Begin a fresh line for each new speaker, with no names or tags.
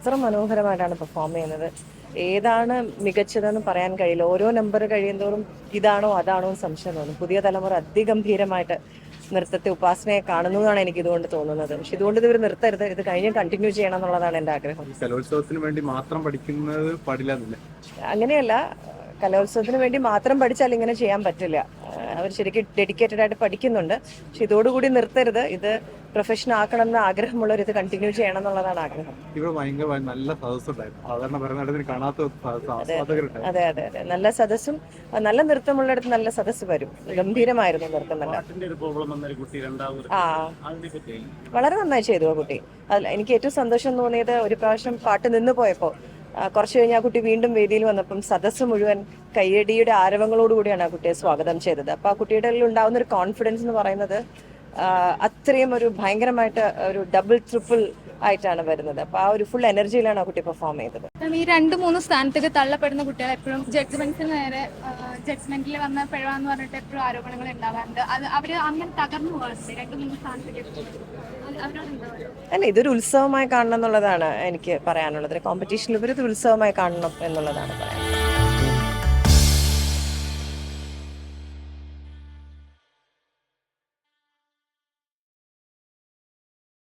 അത്ര മനോഹരമായിട്ടാണ് പെർഫോം ചെയ്യുന്നത്. ഏതാണ് മികച്ചതെന്ന് പറയാൻ കഴിയില്ല. ഓരോ നമ്പർ കഴിയുന്തോറും ഇതാണോ അതാണോ സംശയം തോന്നും. പുതിയ തലമുറ അതിഗംഭീരമായിട്ട് നൃത്തത്തെ ഉപാസനയെ കാണുന്നു എന്നാണ് എനിക്ക് ഇതുകൊണ്ട് തോന്നുന്നത്. പക്ഷെ ഇതുകൊണ്ട് ഇവർ നിർത്തരുത്. ഇത് കഴിഞ്ഞ് കണ്ടിന്യൂ ചെയ്യണം എന്നുള്ളതാണ് എന്റെ ആഗ്രഹം.
കലോത്സവത്തിന് വേണ്ടി മാത്രം പഠിക്കുന്നത് പാടില്ല
അങ്ങനെയല്ല. കലോത്സവത്തിന് വേണ്ടി മാത്രം പഠിച്ചാൽ ഇങ്ങനെ ചെയ്യാൻ പറ്റില്ല. അവർ ശരിക്കും ഡെഡിക്കേറ്റഡ് ആയിട്ട് പഠിക്കുന്നുണ്ട്. പക്ഷെ ഇതോടുകൂടി നിർത്തരുത്. ഇത് പ്രൊഫഷൻ ആക്കണം എന്ന ആഗ്രഹമുള്ളവർ ഇത് കണ്ടിന്യൂ ചെയ്യണം എന്നുള്ളതാണ് ആഗ്രഹം.
ഇവിടെ ഭയങ്കര നല്ല സദസ്സുണ്ടായിരുന്നു
അതെ അതെ അതെ നല്ല സദസ്സും നല്ല നൃത്തമുള്ളിടത്ത് നല്ല സദസ്സ് വരും. ഗംഭീരമായിരുന്നു
നൃത്തം നല്ല
വളരെ നന്നായി ചെയ്തു ആ കുട്ടി. അല്ല എനിക്ക് ഏറ്റവും സന്തോഷം തോന്നിയത് ഒരു പ്രാവശ്യം പാട്ട് നിന്ന് പോയപ്പോൾ കുറച്ച് കഴിഞ്ഞ് ആ കുട്ടി വീണ്ടും വേദിയിൽ വന്നപ്പം സദസ് മുഴുവൻ കയ്യടിയുടെ ആരവങ്ങളോടുകൂടിയാണ് ആ കുട്ടിയെ സ്വാഗതം ചെയ്തത്. അപ്പൊ ആ കുട്ടിയുടെ ഉണ്ടാവുന്ന ഒരു കോൺഫിഡൻസ് എന്ന് പറയുന്നത് അത്രയും ഒരു ഭയങ്കരമായിട്ട് ഒരു ഡബിൾ ട്രിപ്പിൾ ആയിട്ടാണ് വരുന്നത്. അപ്പൊ ആ ഒരു ഫുൾ എനർജിയിലാണ് ആ കുട്ടി പെർഫോം ചെയ്തത്.
ഈ രണ്ട് മൂന്ന് സ്ഥാനത്തേക്ക് തള്ളപ്പെടുന്ന കുട്ടികൾ എപ്പോഴും ജഡ്ജ്മെന്റ്സിന് നേരെ ജഡ്ജ്മെന്റിൽ വന്ന പിഴവാന്ന് പറഞ്ഞിട്ട് എപ്പോഴും ആരോപണങ്ങൾ ഉണ്ടാവാറുണ്ട്. അത് അവർ അങ്ങനെ തകർന്നു പോകാറുണ്ട്? രണ്ട് മൂന്ന് സ്ഥാനത്തേക്ക്
അല്ല ഇതൊരു ഉത്സവമായി കാണണം എന്നുള്ളതാണ് എനിക്ക് പറയാനുള്ളത്. കോമ്പറ്റീഷനിൽ ഉപരി ഇത് ഉത്സവമായി കാണണം എന്നുള്ളതാണ് പറയാനുള്ളത്.